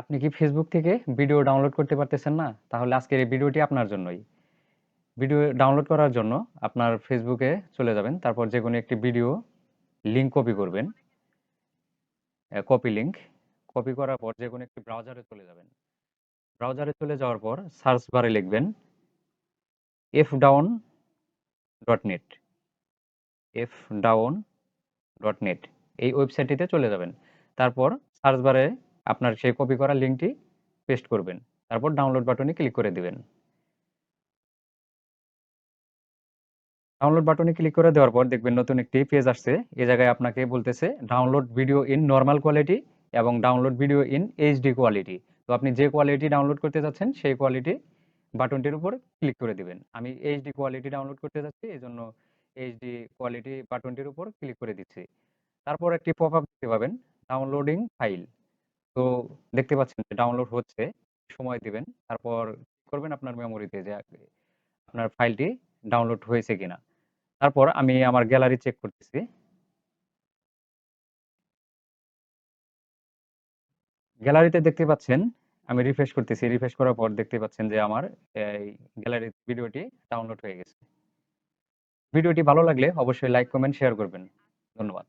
আপনি কি ফেসবুক থেকে ভিডিও ডাউনলোড করতে পারতেছেন না? তাহলে আজকের এই ভিডিওটি আপনার জন্যই। ভিডিও ডাউনলোড করার জন্য আপনার ফেসবুকে চলে যাবেন। তারপর যেকোনো একটি ভিডিও লিংক কপি করবেন। কপি লিঙ্ক কপি করার পর যেকোনো একটি ব্রাউজারে চলে যাবেন। ব্রাউজারে চলে যাওয়ার পর সার্চ বারে লিখবেন F down dot net F down dot net এই ওয়েবসাইটটিতে চলে যাবেন। তারপর সার্চ বারে আপনার সেই কপি করা লিংকটি পেস্ট করবেন। তারপর ডাউনলোড বাটনে ক্লিক করে দিবেন। ডাউনলোড বাটনে ক্লিক করে দেওয়ার পর দেখবেন নতুন একটি পেজ আসছে। এ জায়গায় আপনাকে বলতেছে download video in normal quality এবং download video in HD quality. তো আপনি যে কোয়ালিটি ডাউনলোড করতে চাচ্ছেন সেই কোয়ালিটি বাটনটির উপর ক্লিক করে দিবেন। আমি এইচডি কোয়ালিটি ডাউনলোড করতে যাচ্ছি, এজন্য এইচডি কোয়ালিটি বাটনটির উপর ক্লিক করে দিচ্ছি। তারপর একটি পপআপ দেখতে পাবেন ডাউনলোডিং ফাইল। তো দেখতে পাচ্ছেন যে ডাউনলোড হচ্ছে। সময় দিবেন। তারপর করবেন আপনার মেমোরিতে যে আপনার ফাইলটি ডাউনলোড হয়েছে কিনা। তারপর আমি আমার গ্যালারি চেক করতেছি। গ্যালারিতে দেখতে পাচ্ছেন আমি রিফ্রেশ করতেছি। রিফ্রেশ করার পর দেখতে পাচ্ছেন যে আমার এই গ্যালারি ভিডিওটি ডাউনলোড হয়ে গেছে। ভিডিওটি ভালো লাগলে অবশ্যই লাইক, কমেন্ট, শেয়ার করবেন। ধন্যবাদ।